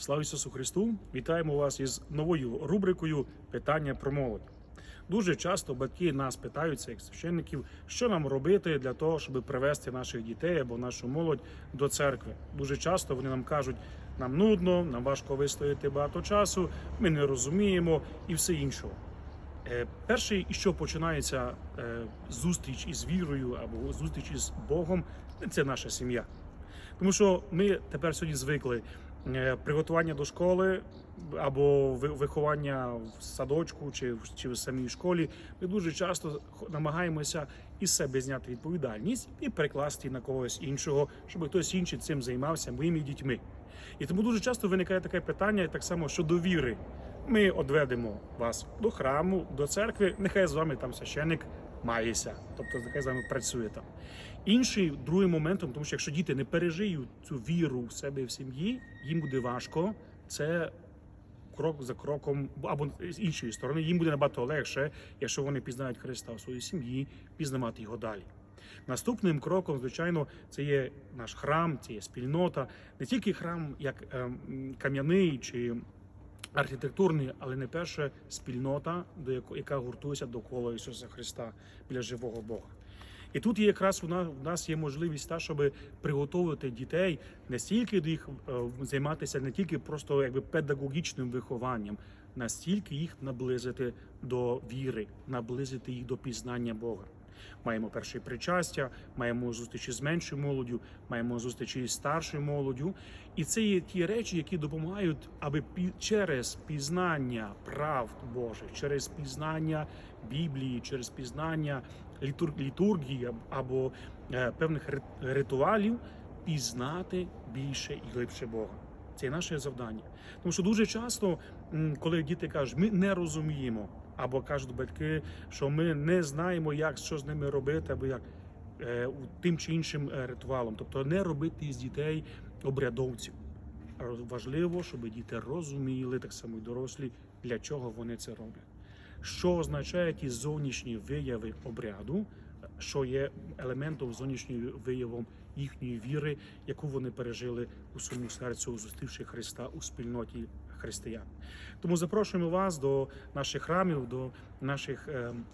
Слава Ісусу Христу! Вітаємо вас із новою рубрикою Питання про молодь. Дуже часто батьки нас питаються, як священників, що нам робити для того, щоб привести наших дітей або нашу молодь до церкви. Дуже часто вони нам кажуть, нам нудно, нам важко вистояти багато часу, ми не розуміємо і все іншого. Е, Перший, і що починається е, зустріч із вірою або зустріч із Богом, це наша сім'я. Тому що ми тепер сьогодні звикли приготування до школи або виховання в садочку чи, в- чи в самій школі. Ми дуже часто намагаємося із себе зняти відповідальність і перекласти на когось іншого, щоб хтось інший цим займався моїми дітьми. І тому дуже часто виникає таке питання, так само щодо віри. Ми одведемо вас до храму, до церкви. Нехай з вами там священик мається, тобто нехай з вами працює там. Інший другим моментом, тому що якщо діти не пережиють цю віру в себе і в сім'ї, їм буде важко. Це крок за кроком, або з іншої сторони, їм буде набагато легше, якщо вони пізнають Христа в своїй сім'ї, пізнавати його далі. Наступним кроком, звичайно, це є наш храм, це є спільнота, не тільки храм як ем, кам'яний чи архітектурний, але не перше спільнота, до яко- яка гуртується довкола Ісуса Христа біля живого Бога. І тут є якраз у нас, у нас є можливість та, щоб приготувати дітей не стільки до їх е, займатися не тільки просто якби педагогічним вихованням, настільки їх наблизити до віри, наблизити їх до пізнання Бога. Маємо перше причастя, маємо зустрічі з меншою молоддю, маємо зустрічі з старшою молоддю. І це є ті речі, які допомагають, аби через пізнання прав Божих, через пізнання Біблії, через пізнання літур- літургії або е, певних ритуалів пізнати більше і глибше Бога. Це є наше завдання. Тому що дуже часто, коли діти кажуть, ми не розуміємо, або кажуть батьки, що ми не знаємо, як що з ними робити, або як е, тим чи іншим е, ритуалом, тобто не робити з дітей обрядовців. Важливо, щоб діти розуміли, так само і дорослі, для чого вони це роблять. Що означають ті зовнішні вияви обряду, що є елементом зовнішньої виявом їхньої віри, яку вони пережили у своєму серцю, зустрівши Христа у спільноті християн. Тому запрошуємо вас до наших храмів, до наших ем,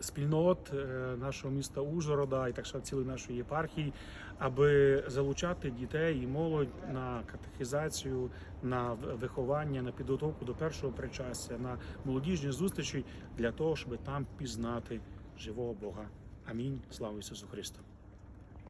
спільнот е, нашого міста Ужгорода і так само цілої нашої єпархії, аби залучати дітей і молодь на катехізацію, на виховання, на підготовку до першого причастя, на молодіжні зустрічі для того, щоб там пізнати живого Бога. Амінь. Слава Ісусу Христу!